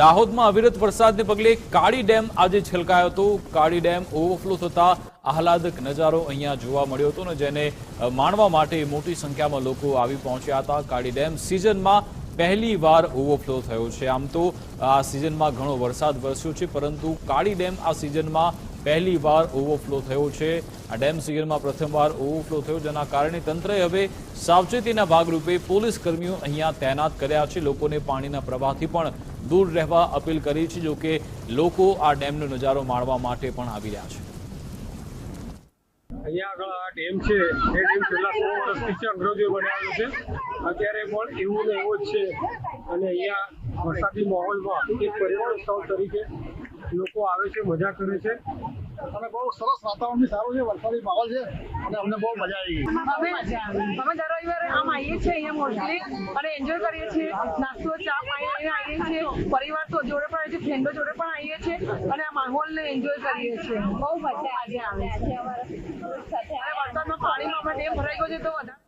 દાહોદમાં અવિરત વરસાદને પગલે કાળી ડેમ આજે છલકાયો હતો. કાળી ડેમ ઓવરફ્લો થતા આહલાદક નજારો અહીંયા જોવા મળ્યો હતો ને જેને માણવા માટે મોટી સંખ્યામાં લોકો આવી પહોંચ્યા હતા. કાળી ડેમ સિઝનમાં પહેલી વાર ઓવરફ્લો થયો છે. આમ તો આ સિઝનમાં ઘણો વરસાદ વરસ્યો છે, પરંતુ કાળી ડેમ આ સિઝનમાં પહેલી વાર ઓવરફ્લો થયો છે. આ ડેમ સિઝનમાં પ્રથમવાર ઓવરફ્લો થયો, જેના કારણે તંત્રએ હવે સાવચેતીના ભાગરૂપે પોલીસ કર્મીઓ અહીંયા તૈનાત કર્યા છે. લોકોને પાણીના પ્રવાહથી પણ દૂર રહેવા અપીલ કરી છે, જો કે લોકો આ ડેમનો નજારો માણવા માટે પણ આવી રહ્યા છે. અહીંયા આગળ આ ડેમ છે છે. અત્યારે પણ એવું ને એવો જ છે. અને અહીંયા વરસાદી માહોલમાં એક પર્યટન સ્થળ તરીકે લોકો આવે છે મજા કરે છે. અને બહુ સરસ વાતાવરણ સારું છે વરસાદી માહોલ છે અને અમને બહુ મજા આવી ગઈ. અમે અમે દર રવિવારે આમ આવીએ છીએ અહીંયા મોસ્ટલી અને એન્જોય કરીએ છીએ. નાસ્તો ચા પાણી લઈને આવીએ છીએ. પરિવાર તો જોડે પણ આવીએ છીએ ફ્રેન્ડો જોડે પણ આવીએ છીએ અને આ માહોલને એન્જોય કરીએ છીએ. બહુ મજા આજે આવે. છે વરસાદમાં પાણીમાં અમે ડેમ ભરાઈ ગયો છે તો વધારે